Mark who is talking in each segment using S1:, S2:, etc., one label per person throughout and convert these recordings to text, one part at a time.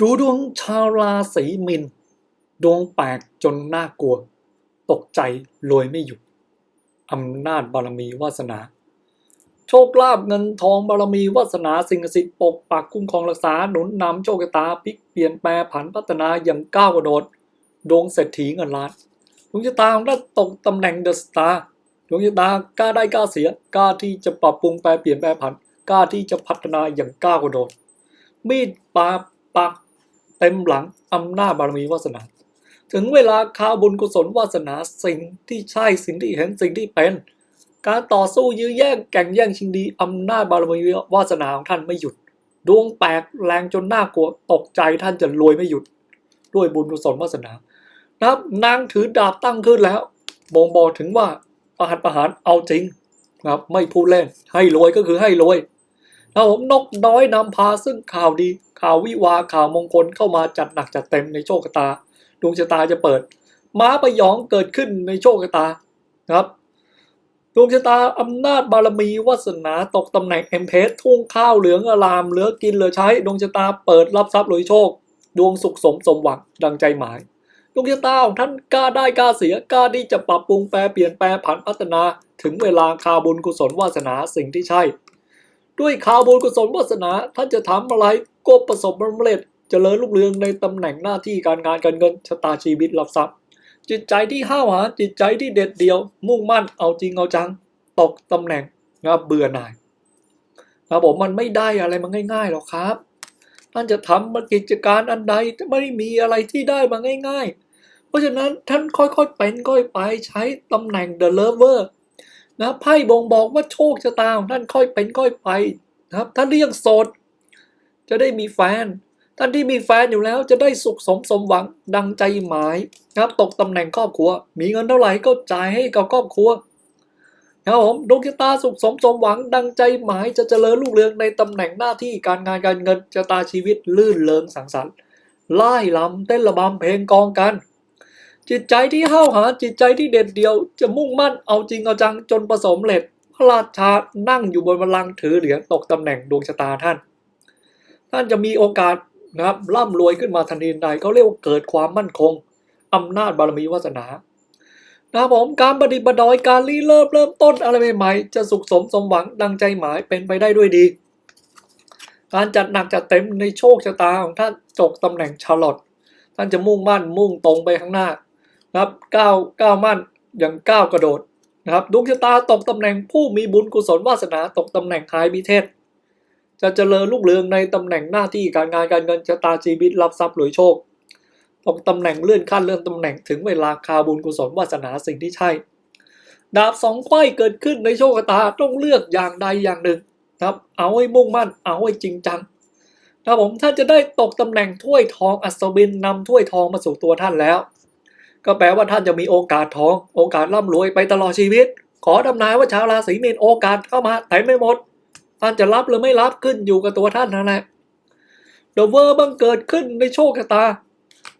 S1: ดูดวงชาวราศีมินดวงแปลกจนน่ากลัว ตกใจรวยไม่หยุดอำนาจบารมีวาสนา โชคลาภเงินทองบารมีวาสนาสิ่งศักดิ์สิทธิ์ปกปักคุ้มครองรักษาหนุนนำโชคชะตาพลิกเปลี่ยนแปลผันพัฒนาอย่างก้าวกระโดดดวงเศรษฐีเงินล้านดวงชะตาของท่านตกตำแหน่งเดอะสตาร์ดวงชะตากล้าได้กล้าเสียกล้าที่จะปรับปรุงแปลเปลี่ยนแปลผันกล้าที่จะพัฒนาอย่างก้าวกระโดดมีดปาปัก เต็มหลังอำนาจบารมีวาสนา ถึงเวลาคาบุญกุศลวาสนาสิ่งที่ใช่สิ่งที่เห็นสิ่งที่เป็น การต่อสู้ยื้อแย่งแก่งแย่งชิงดีอำนาจบารมีวาสนาของท่านไม่หยุด ดวงแตกแรงจนน่ากลัวตกใจท่านจะรวยไม่หยุด ด้วยบุญกุศลวาสนานะครับนางถือดาบตั้งขึ้นแล้วบ่งบอกถึงว่าประหัตประหารเอาจริงนะครับไม่พูดเล่นให้รวยก็คือให้รวย นะผมนกน้อยนำพาซึ่งข่าวดี ข่าววิวาข่าวมงคลเข้ามาจัดหนักจัดเต็มในโชคชะตา ดวงชะตาจะเปิด ม้าประยองเกิดขึ้นในโชคชะตานะครับดวงชะตาอำนาจบารมีวาสนาตกตำแหน่งเอ็มเพสทุ่งข้าวเหลืองอลามเหลือกินเหลือใช้ดวงชะตาเปิดรับทรัพย์รวยโชค ดวงสุขสมสมหวังดังใจหมายดวงชะตาของท่านกล้าได้กล้าเสียกล้าที่จะปรับปรุงแปลเปลี่ยนแปลผันพัฒนา ถึงเวลาคาบุญกุศลวาสนาสิ่งที่ใช่ ด้วยข่าวบุญกุศลวาสนา ท่านจะทำอะไรก็ประสบความสำเร็จเจริญรุ่งเรืองในตำแหน่งหน้าที่การงานการเงินชะตาชีวิตรับทรัพย์ จิตใจที่ห้าวหาญจิตใจที่เด็ดเดี่ยว มุ่งมั่นเอาจริงเอาจัง ตกตำแหน่งนะเบื่อหน่ายนะผมมันไม่ได้อะไรมาง่ายๆหรอกครับท่านจะทำกิจการอันใดไม่มีอะไรที่ได้มาง่าย ๆ เพราะฉะนั้นท่านค่อยๆเป็นค่อยไปใช้ตำแหน่ง The Lover นะไพ่บ่งบอกว่าโชคชะตาของท่านค่อยเป็นค่อยไปนะครับ ท่านที่ยังโสดจะได้มีแฟน ท่านที่มีแฟนอยู่แล้วจะได้สุขสมสมหวังดังใจหมายนะครับ ตกตำแหน่งครอบครัว มีเงินเท่าไหร่ก็จ่ายให้กับครอบครัวนะครับผมดวงชะตาสุขสมสมหวังดังใจหมายจะเจริญรุ่งเรืองในตำแหน่งหน้าที่การงานการเงินชะตาชีวิตลื่นเริงสังสรรค์ไล่ลำเต้นระบำเพลงกองกัน จิตใจที่ห้าวหาจิตใจที่เด็ดเดียว จะมุ่งมั่นเอาจริงเอาจังจนประสบเร็จ พระราชานั่งอยู่บนบัลลังก์ถือเหรียญตกตำแหน่งดวงชะตาท่าน ท่านจะมีโอกาสนะครับร่ำรวยขึ้นมาทันทีใดเขาเรียกว่าเกิดความมั่นคงอำนาจบารมีวาสนานะครับผมการปฏิบัติดอยการรีเริ่มเริ่มต้นอะไรใหม่ๆจะสุขสมสมหวังดังใจหมายเป็นไปได้ด้วยดี การจัดหนักจัดเต็มในโชคชะตาของท่านจกตำแหน่งชาลอตท่านจะมุ่งมั่นมุ่งตรงไปข้างหน้า นะครับก้าวก้าวมั่นอย่างก้าวกระโดดนะครับดวงชะตาตกตำแหน่งผู้มีบุญกุศลวาสนาตกตำแหน่งคายบิเทศ จะเจริญรุ่งเรืองในตำแหน่งหน้าที่การงานการเงินชะตาชีวิตรับทรัพย์รวยโชคตกตำแหน่งเลื่อนขั้นเลื่อนตำแหน่งถึงเวลาคาบุญกุศลวาสนาสิ่งที่ใช่ ดาบสองไข้เกิดขึ้นในโชคชะตาต้องเลือกอย่างใดอย่างหนึ่งนะครับ เอาให้มุ่งมั่นเอาให้จริงจังนะผมท่านจะได้ตกตำแหน่งถ้วยทองอัศวินนำถ้วยทองมาสู่ตัวท่านแล้ว ก็แปลว่าท่านจะมีโอกาสทอง โอกาสร่ำรวยไปตลอดชีวิต ขอดำนายว่าชาวราศีมีนโอกาสเข้ามาเต็มไม่หมด ท่านจะรับหรือไม่รับขึ้นอยู่กับตัวท่านนั่นแหละเดอะเวอร์บังเกิดขึ้นในโชคชะตา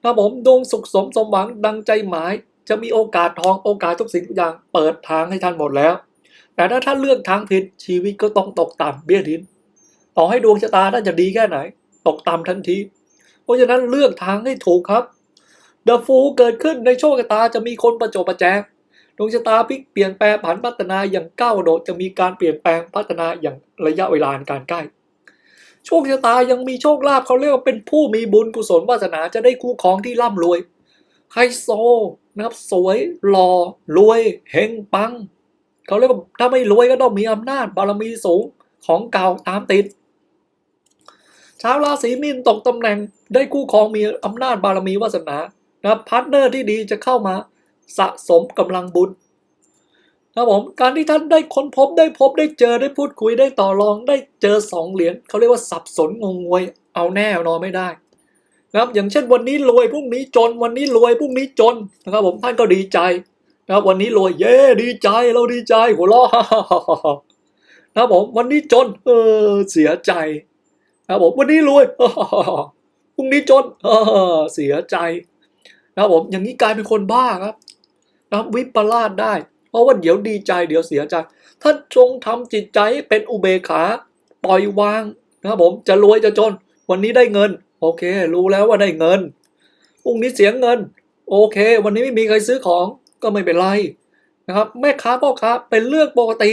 S1: ครับผมดวงสุขสมสมหวังดังใจหมาย จะมีโอกาสทองโอกาสทุกสิ่งทุกอย่างเปิดทางให้ท่านหมดแล้ว แต่ถ้าท่านเลือกทางผิดชีวิตก็ต้องตกต่ำเบี้ยดินต่อให้ดวงชะตาท่านจะดีแค่ไหน ตกต่ำทันที เพราะฉะนั้นเลือกทางให้ถูกครับ เดอะฟูเกิดขึ้นในโชคชะตาจะมีคนประจบประแจงดวงชะตาพลิกเปลี่ยนแปลงผันพัฒนาอย่างก้าวโดดจะมีการเปลี่ยนแปลงพัฒนาอย่างระยะเวลาในการใกล้โชคชะตายังมีโชคลาภเขาเรียกว่าเป็นผู้มีบุญกุศลวาสนาจะได้คู่ครองที่ร่ำรวยไฮโซนะครับสวยหล่อรวยเฮงปังเขาเรียกว่าถ้าไม่รวยก็ต้องมีอำนาจบารมีสูงของเก่าตามติดชาวราศีมีนตกตำแหน่งได้คู่ครองมีอำนาจบารมีวาสนา นะครับพาร์ทเนอร์ที่ดีจะเข้ามาสะสมกำลังบุญครับผมการที่ท่านได้ค้นพบได้พบได้เจอได้พูดคุยได้ต่อรองได้เจอสองเหรียญเขาเรียกว่าสับสนงงงวยเอาแน่นอนไม่ได้นะครับอย่างเช่นวันนี้รวยพรุ่งนี้จน วันนี้รวยพรุ่งนี้จนนะครับผมท่านก็ดีใจนะครับวันนี้รวยเย้ดีใจเราดีใจหัวเราะนะครับผมวันนี้จนเออเสียใจนะครับผมวันนี้รวยพรุ่งนี้จนเออเสียใจ นะครับผมอย่างนี้กลายเป็นคนบ้าครับนะครับวิปลาสได้ เพราะว่าเดี๋ยวดีใจเดี๋ยวเสียใจท่านจงทำจิตใจเป็นอุเบกขาปล่อยวางนะครับผมจะรวยจะจน วันนี้ได้เงิน โอเค รู้แล้วว่าได้เงินพรุ่งนี้เสียเงิน โอเค วันนี้ไม่มีใครซื้อของก็ไม่เป็นไรนะครับแม่ค้าพ่อค้าเป็นเรื่องปกติ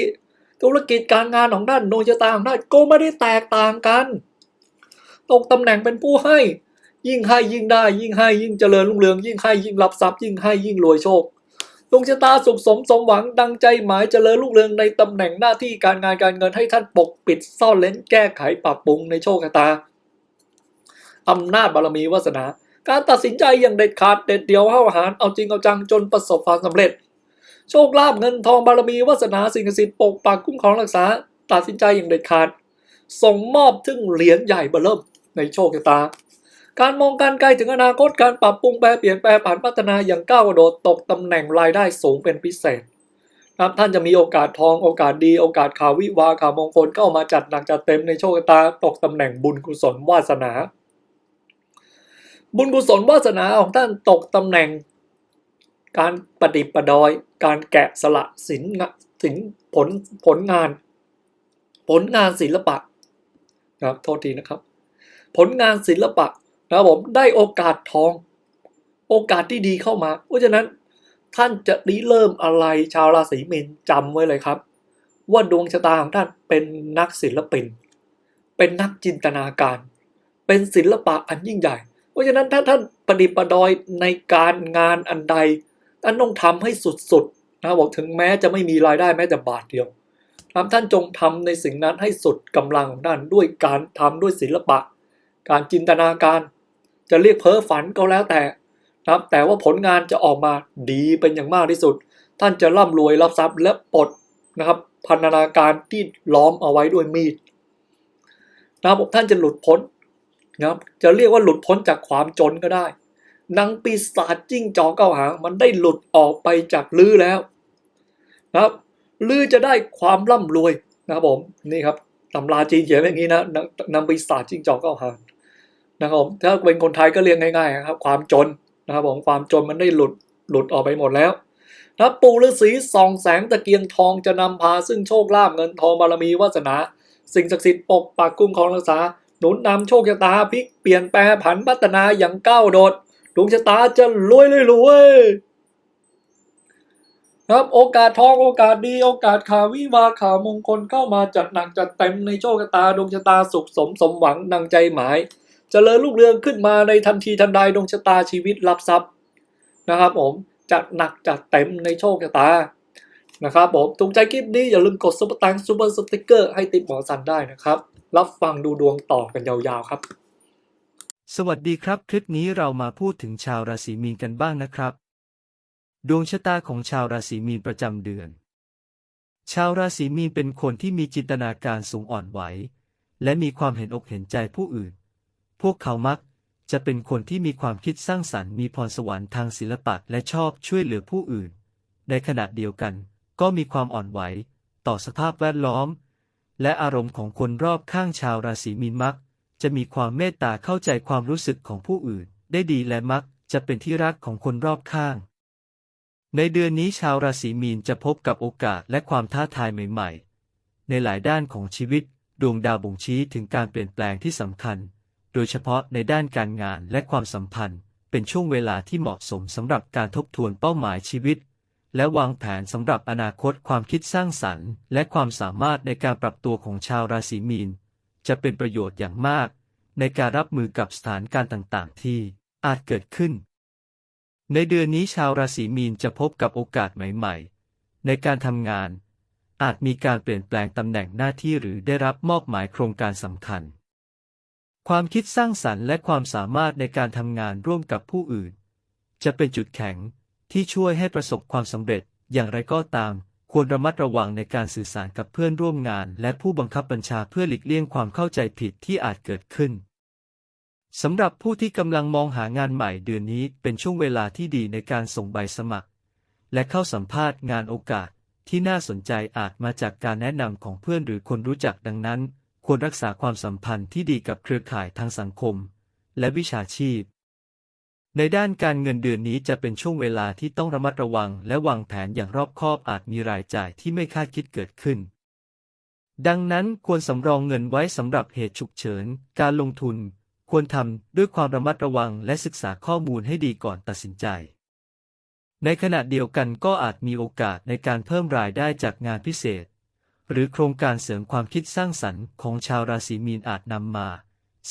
S1: ธุรกิจการงานของด้านดวงชะตาของด้านก็ไม่ได้แตกต่างกัน ตกตำแหน่งเป็นผู้ให้ ยิ่งให้ยิ่งได้ ยิ่งให้ยิ่งเจริญรุ่งเรือง ยิ่งให้ยิ่งรับทรัพย์ยิ่งให้ยิ่งรวยโชคดวงชะตาสุขสมสมหวังดังใจหมายเจริญรุ่งเรืองในตำแหน่งหน้าที่การงานการเงินให้ท่านปกปิดซ่อนเล้นแก้ไขปรับปรุงในโชคชะตาอำนาจบารมีวาสนา การตัดสินใจอย่างเด็ดขาดเด็ดเดียวห้าหารเอาจริงเอาจังจนประสบความสำเร็จ โชคลาภเงินทองบารมีวาสนาสิ่งศักดิ์สิทธิ์ปกปักคุ้มครองรักษา ตัดสินใจอย่างเด็ดขาด ส่งมอบถึงเหรียญใหญ่เบอเริ่มในโชคชะตา การมองการไกลถึงอนาคตการปรับปรุงแปรเปลี่ยนแปลผันพัฒนาอย่างก้าวกระโดดตกตำแหน่งรายได้สูงเป็นพิเศษนะครับท่านจะมีโอกาสทองโอกาสดีโอกาสข่าววิวาข่าวมงคลเข้ามาจัดหนักจัดเต็มในโชคชะตาตกตำแหน่งบุญกุศลวาสนา บุญกุศลวาสนาของท่านตกตำแหน่ง การประดิปดอย การแกะสละสินสินผลผลงาน ผลงานศิลปะนะครับโทษทีนะครับ ผลงานศิลปะ นะครับผมได้โอกาสทอง โอกาสที่ดีเข้ามา เพราะฉะนั้นท่านจะริเริ่มอะไรชาวราศีมีนจำไว้เลยครับ ว่าดวงชะตาของท่านเป็นนักศิลปิน เป็นนักจินตนาการ เป็นศิลปะอันยิ่งใหญ่ เพราะฉะนั้นถ้าท่านประดิษฐ์ประดอยในการงานอันใดท่านต้องทำให้สุดๆนะบอกถึงแม้จะไม่มีรายได้แม้แต่บาทเดียวทำท่านจงทำในสิ่งนั้นให้สุดกำลังของท่านด้วยการทำด้วยศิลปะ การจินตนาการ จะเรียกเพ้อฝันก็แล้วแต่นะครับแต่ว่าผลงานจะออกมาดีเป็นอย่างมากที่สุด ท่านจะร่ำรวยรับทรัพย์และปลดนะครับพันธนาการที่ล้อมเอาไว้ด้วยมีดนะครับท่านจะหลุดพ้นนะครับจะเรียกว่าหลุดพ้นจากความจนก็ได้นางปีศาจจิ้งจอกเก้าหางมันได้หลุดออกไปจากลือแล้วนะครับลือจะได้ความร่ำรวยนะครับผมนี่ครับตำราจีนเขียนอย่างนี้นะนางปีศาจจิ้งจอกเก้าหาง นะครับผมถ้าเป็นคนไทยก็เรียกง่ายๆครับ ความจนนะครับผมความจนมันได้หลุดหลุดออกไปหมดแล้วนะปู่ฤาษีส่องแสงตะเกียงทองจะนำพาซึ่งโชคลาภเงินทองบารมีวาสนา สิ่งศักดิ์สิทธิ์ปกปักคุ้มครองรักษา หนุนนำโชคชะตาพลิกเปลี่ยนแปลผันพัฒนาอย่างก้าวโดดดวงชะตาจะรวยเลยรวยครับโอกาสทองโอกาสดีโอกาสข่าววิวาข่าวมงคลเข้ามาจัดหนักจัดเต็มในโชคชะตาดวงชะตาสุขสมสมหวังดังใจหมาย เจริญลูกเรืองขึ้นมาในทันทีทันใดดวงชะตาชีวิตรับทรัพย์นะครับผมจัดหนักจัดเต็มในโชคชะตานะครับผมถูกใจคลิปนี้อย่าลืมกดซุปเปอร์ตังซุปเปอร์สติ๊กเกอร์ให้ติดหมอสันได้นะครับ รับฟังดูดวงต่อกันยาวๆครับ
S2: สวัสดีครับ คลิปนี้เรามาพูดถึงชาวราศีมีนกันบ้างนะครับ ดวงชะตาของชาวราศีมีนประจำเดือน ชาวราศีมีนเป็นคนที่มีจินตนาการสูงอ่อนไหว และมีความเห็นอกเห็นใจผู้อื่น พวกเขามักจะเป็นคนที่มีความคิดสร้างสรรค์มีพรสวรรค์ทางศิลปะและชอบช่วยเหลือผู้อื่น ในขณะเดียวกัน ก็มีความอ่อนไหว ต่อสภาพแวดล้อม และอารมณ์ของคนรอบข้างชาวราศีมีนมัก จะมีความเมตตาเข้าใจความรู้สึกของผู้อื่น ได้ดีและมักจะเป็นที่รักของคนรอบข้าง ในเดือนนี้ชาวราศีมีนจะพบกับโอกาสและความท้าทายใหม่ ๆ ในหลายด้านของชีวิต ดวงดาวบ่งชี้ถึงการเปลี่ยนแปลงที่สำคัญ โดยเฉพาะในด้านการงานและความสัมพันธ์ เป็นช่วงเวลาที่เหมาะสมสำหรับการทบทวนเป้าหมายชีวิต และวางแผนสำหรับอนาคตความคิดสร้างสรรค์ และความสามารถในการปรับตัวของชาวราศีมีน จะเป็นประโยชน์อย่างมาก ในการรับมือกับสถานการณ์ต่าง ๆ ที่อาจเกิดขึ้น ในเดือนนี้ชาวราศีมีนจะพบกับโอกาสใหม่ ๆ ในการทำงานอาจมีการเปลี่ยนแปลงตำแหน่งหน้าที่หรือได้รับมอบหมายโครงการสำคัญ ความคิดสร้างสรรค์และความสามารถในการทำงานร่วมกับผู้อื่น จะเป็นจุดแข็งที่ช่วยให้ประสบความสำเร็จ อย่างไรก็ตาม ควรระมัดระวังในการสื่อสารกับเพื่อนร่วมงาน และผู้บังคับบัญชาเพื่อหลีกเลี่ยงความเข้าใจผิดที่อาจเกิดขึ้นสำหรับผู้ที่กำลังมองหางานใหม่เดือนนี้เป็นช่วงเวลาที่ดีในการส่งใบสมัคร และเข้าสัมภาษณ์งานโอกาสที่น่าสนใจอาจมาจากการแนะนำของเพื่อนหรือคนรู้จักดังนั้น ควรรักษาความสัมพันธ์ที่ดีกับเครือข่ายทางสังคม และวิชาชีพ ในด้านการเงินเดือนนี้จะเป็นช่วงเวลาที่ต้องระมัดระวัง และวางแผนอย่างรอบคอบอาจมีรายจ่ายที่ไม่คาดคิดเกิดขึ้น ดังนั้นควรสำรองเงินไว้สำหรับเหตุฉุกเฉิน การลงทุนคควรทำด้วยความระมัดระวังและศึกษาข้อมูลให้ดีก่อนตัดสินใจในขณะเดียวกันก็อาจมีโอกาสในการเพิ่มรายได้จากงานพิเศษ หรือโครงการเสริมความคิดสร้างสรรค์ของชาวราศีมีนอาจนำมา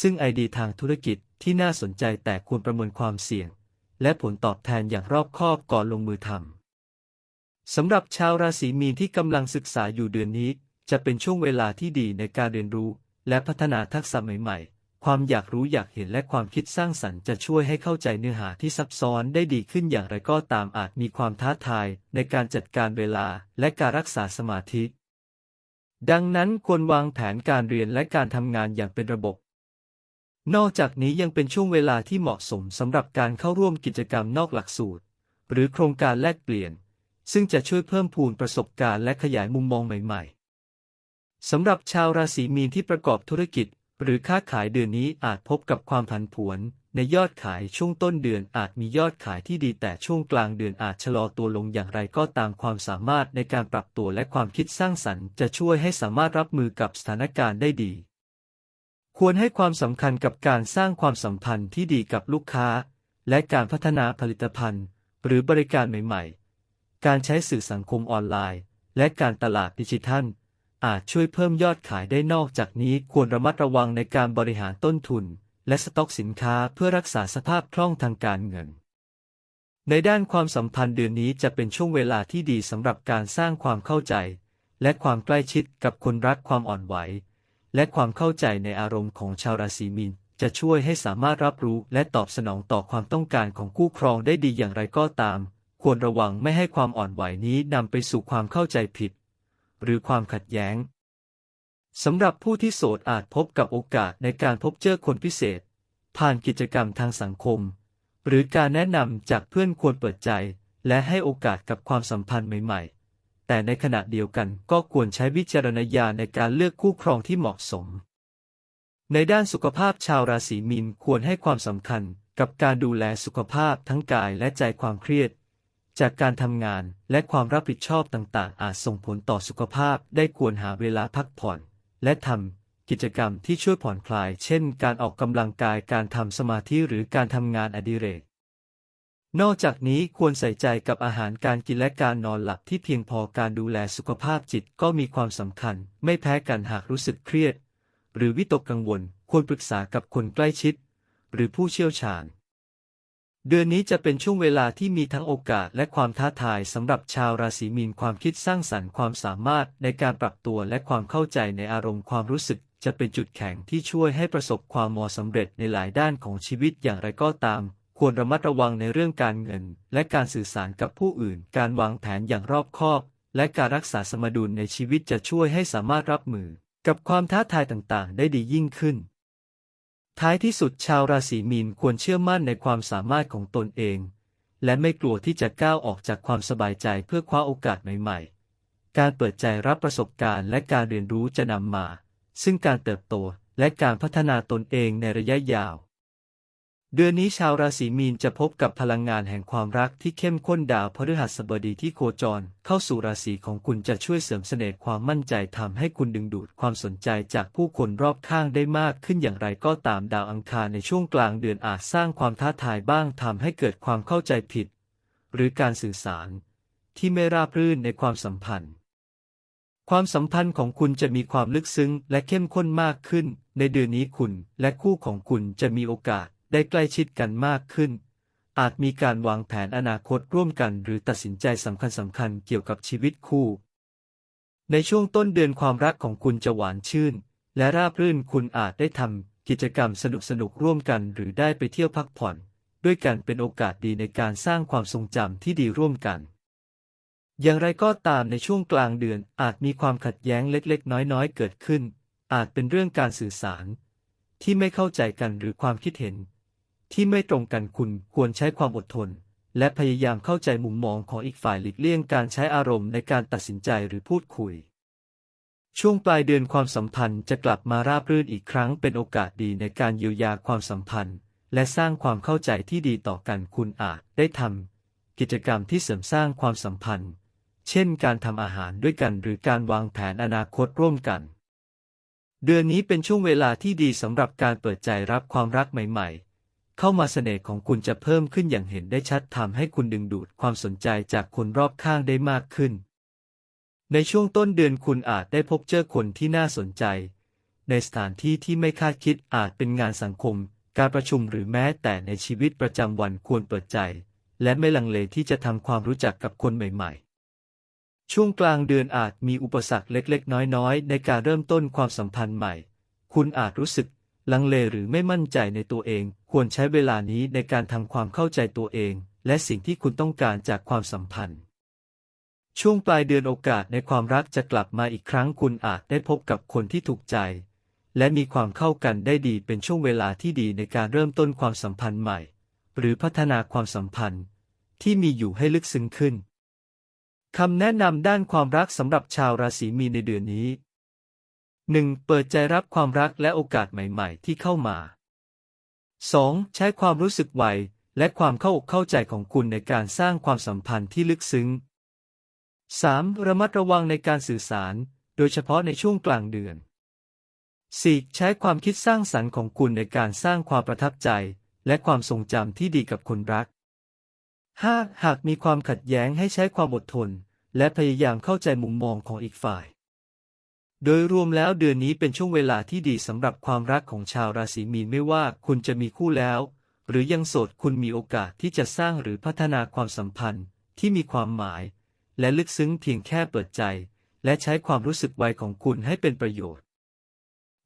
S2: ซึ่งไอเดียทางธุรกิจที่น่าสนใจแต่ควรประเมินความเสี่ยง และผลตอบแทนอย่างรอบคอบก่อนลงมือทำสำหรับชาวราศีมีนที่กำลังศึกษาอยู่เดือนนี้ จะเป็นช่วงเวลาที่ดีในการเรียนรู้ และพัฒนาทักษะใหม่ๆ ความอยากรู้อยากเห็นและความคิดสร้างสรรค์จะช่วยให้เข้าใจเนื้อหาที่ซับซ้อนได้ดีขึ้นอย่างไรก็ตามอาจมีความท้าทายในการจัดการเวลาและการรักษาสมาธิ ดังนั้นควรวางแผนการเรียนและการทำงานอย่างเป็นระบบ นอกจากนี้ยังเป็นช่วงเวลาที่เหมาะสมสำหรับการเข้าร่วมกิจกรรมนอกหลักสูตร หรือโครงการแลกเปลี่ยน ซึ่งจะช่วยเพิ่มพูนประสบการณ์และขยายมุมมองใหม่ๆสำหรับชาวราศีมีนที่ประกอบธุรกิจ หรือค้าขายเดือนนี้อาจพบกับความผันผวน ในยอดขายช่วงต้นเดือนอาจมียอดขายที่ดีแต่ช่วงกลางเดือนอาจชะลอตัวลงอย่างไรก็ตามความสามารถในการปรับตัวและความคิดสร้างสรรค์จะช่วยให้สามารถรับมือกับสถานการณ์ได้ดี ควรให้ความสำคัญกับการสร้างความสัมพันธ์ที่ดีกับลูกค้า และการพัฒนาผลิตภัณฑ์ หรือบริการใหม่ ๆ การใช้สื่อสังคมออนไลน์ และการตลาดดิจิทัล อาจช่วยเพิ่มยอดขายได้นอกจากนี้ควรระมัดระวังในการบริหารต้นทุน และสต็อกสินค้าเพื่อรักษาสภาพคล่องทางการเงิน ในด้านความสัมพันธ์เดือนนี้จะเป็นช่วงเวลาที่ดีสำหรับการสร้างความเข้าใจ และความใกล้ชิดกับคนรักความอ่อนไหว และความเข้าใจในอารมณ์ของชาวราศีมีนจะช่วยให้สามารถรับรู้และตอบสนองต่อความต้องการของคู่ครองได้ดีอย่างไรก็ตาม ควรระวังไม่ให้ความอ่อนไหวนี้นำไปสู่ความเข้าใจผิด หรือความขัดแย้ง สำหรับผู้ที่โสดอาจพบกับโอกาสในการพบเจอคนพิเศษ ผ่านกิจกรรมทางสังคม หรือการแนะนำจากเพื่อนควรเปิดใจ และให้โอกาสกับความสัมพันธ์ใหม่ ๆ แต่ในขณะเดียวกันก็ควรใช้วิจารณญาณในการเลือกคู่ครองที่เหมาะสม ในด้านสุขภาพชาวราศีมีนควรให้ความสำคัญกับการดูแลสุขภาพทั้งกายและใจความเครียด จากการทำงานและความรับผิดชอบต่างๆ อาจส่งผลต่อสุขภาพได้ควรหาเวลาพักผ่อน และทำกิจกรรมที่ช่วยผ่อนคลาย เช่น การออกกำลังกายการทำสมาธิหรือการทำงานอดิเรก นอกจากนี้ควรใส่ใจกับอาหารการกินและการนอนหลับที่เพียงพอการดูแลสุขภาพจิตก็มีความสำคัญ ไม่แพ้กันหากรู้สึกเครียด หรือวิตกกังวล ควรปรึกษากับคนใกล้ชิด หรือผู้เชี่ยวชาญ เดือนนี้จะเป็นช่วงเวลาที่มีทั้งโอกาสและความท้าทายสำหรับชาวราศีมีนความคิดสร้างสรรค์ความสามารถในการปรับตัวและความเข้าใจในอารมณ์ความรู้สึก จะเป็นจุดแข็งที่ช่วยให้ประสบความมอสำเร็จในหลายด้านของชีวิตอย่างไรก็ตาม ควรระมัดระวังในเรื่องการเงิน และการสื่อสารกับผู้อื่น การวางแผนอย่างรอบคอบ และการรักษาสมดุลในชีวิตจะช่วยให้สามารถรับมือ กับความท้าทายต่างๆ ได้ดียิ่งขึ้น ท้ายที่สุดชาวราศีมีนควรเชื่อมั่นในความสามารถของตนเอง และไม่กลัวที่จะก้าวออกจากความสบายใจเพื่อคว้าโอกาสใหม่ๆ การเปิดใจรับประสบการณ์และการเรียนรู้จะนำมา ซึ่งการเติบโตและการพัฒนาตนเองในระยะยาว เดือนนี้ชาวราศีมีนจะพบกับพลังงานแห่งความรักที่เข้มข้นดาวพฤหัสบดีที่โคจร เข้าสู่ราศีของคุณจะช่วยเสริมเสน่ห์ความมั่นใจทำให้คุณดึงดูดความสนใจจากผู้คนรอบข้างได้มากขึ้นอย่างไรก็ตามดาวอังคารในช่วงกลางเดือนอาจสร้างความท้าทายบ้างทำให้เกิดความเข้าใจผิด หรือการสื่อสาร ที่ไม่ราบรื่นในความสัมพันธ์ ความสัมพันธ์ของคุณจะมีความลึกซึ้งและเข้มข้นมากขึ้น ในเดือนนี้คุณและคู่ของคุณจะมีโอกาส ได้ใกล้ชิดกันมากขึ้น อาจมีการวางแผนอนาคตร่วมกันหรือตัดสินใจสำคัญสำคัญเกี่ยวกับชีวิตคู่ ในช่วงต้นเดือนความรักของคุณจะหวานชื่น และราบรื่นคุณอาจได้ทำกิจกรรมสนุกสนุกร่วมกันหรือได้ไปเที่ยวพักผ่อน ด้วยกันเป็นโอกาสดีในการสร้างความทรงจำที่ดีร่วมกันอย่างไรก็ตามในช่วงกลางเดือนอาจมีความขัดแย้งเล็กๆ น้อยๆ เกิดขึ้น อาจเป็นเรื่องการสื่อสาร ที่ไม่เข้าใจกันหรือความคิดเห็น ที่ไม่ตรงกันคุณควรใช้ความอดทน และพยายามเข้าใจมุมมองของอีกฝ่ายหลีกเลี่ยงการใช้อารมณ์ในการตัดสินใจหรือพูดคุย ช่วงปลายเดือนความสัมพันธ์จะกลับมาราบรื่นอีกครั้งเป็นโอกาสดีในการเยียวยาความสัมพันธ์ และสร้างความเข้าใจที่ดีต่อกันคุณอาจได้ทำกิจกรรมที่เสริมสร้างความสัมพันธ์ เช่น การทำอาหารด้วยกันหรือการวางแผนอนาคตร่วมกัน เดือนนี้เป็นช่วงเวลาที่ดีสำหรับการเปิดใจรับความรักใหม่ ๆ เข้ามาเสน่ห์ของคุณจะเพิ่มขึ้นอย่างเห็นได้ชัดทำให้คุณดึงดูดความสนใจจากคนรอบข้างได้มากขึ้น ในช่วงต้นเดือนคุณอาจได้พบเจอคนที่น่าสนใจ ในสถานที่ที่ไม่คาดคิดอาจเป็นงานสังคม การประชุมหรือแม้แต่ในชีวิตประจำวันควรเปิดใจ และไม่ลังเลที่จะทำความรู้จักกับคนใหม่ๆช่วงกลางเดือนอาจมีอุปสรรคเล็กๆ น้อยๆ ในการเริ่มต้นความสัมพันธ์ใหม่ คุณอาจรู้สึก ลังเลหรือไม่มั่นใจในตัวเอง ควรใช้เวลานี้ในการทำความเข้าใจตัวเอง และสิ่งที่คุณต้องการจากความสัมพันธ์ ช่วงปลายเดือนโอกาสในความรักจะกลับมาอีกครั้งคุณอาจได้พบกับคนที่ถูกใจ และมีความเข้ากันได้ดีเป็นช่วงเวลาที่ดีในการเริ่มต้นความสัมพันธ์ใหม่ หรือพัฒนาความสัมพันธ์ ที่มีอยู่ให้ลึกซึ้งขึ้นคำแนะนำด้านความรักสำหรับชาวราศีมีนในเดือนนี้ 1. เปิดใจรับความรักและโอกาสใหม่ ๆ ที่เข้ามา 2. ใช้ความรู้สึกไวและความเข้าอกเข้าใจของคุณในการสร้างความสัมพันธ์ที่ลึกซึ้ง 3. ระมัดระวังในการสื่อสาร โดยเฉพาะในช่วงกลางเดือน 4. ใช้ความคิดสร้างสรรค์ของคุณในการสร้างความประทับใจ และความทรงจำที่ดีกับคนรัก 5. หากมีความขัดแย้งให้ใช้ความอดทน และพยายามเข้าใจมุมมองของอีกฝ่าย โดยรวมแล้วเดือนนี้เป็นช่วงเวลาที่ดีสำหรับความรักของชาวราศีมีนไม่ว่าคุณจะมีคู่แล้ว หรือยังโสดคุณมีโอกาสที่จะสร้างหรือพัฒนาความสัมพันธ์ที่มีความหมาย และลึกซึ้งเพียงแค่เปิดใจ และใช้ความรู้สึกไวของคุณให้เป็นประโยชน์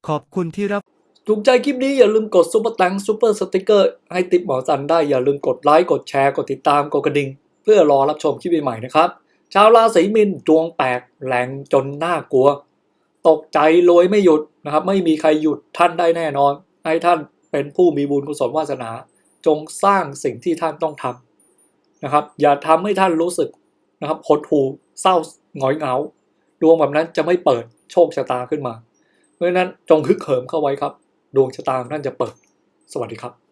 S2: ขอบคุณที่รับ
S1: ถูกใจคลิปนี้อย่าลืมกดซุปเปอร์ตังซุปเปอร์สติกเกอร์ให้ติปหมอสันได้อย่าลืมกดไลค์กดแชร์กดติดตามกดกระดิ่งเพื่อรอรับชมคลิปใหม่ๆนะครับ ชาวราศีมินดวงแปลกแรงจนน่ากลัว ตกใจรวยไม่หยุดนะครับ ไม่มีใครหยุดท่านได้แน่นอน ให้ท่านเป็นผู้มีบุญกุศลวาสนา จงสร้างสิ่งที่ท่านต้องทำนะครับ อย่าทำให้ท่านรู้สึกนะครับหดหู่เศร้าหงอยเหงาดวงแบบนั้นจะไม่เปิดโชคชะตาขึ้นมา เพราะฉะนั้นจงฮึกเหิมเข้าไว้ครับ ดวงชะตาท่านจะเปิด สวัสดีครับ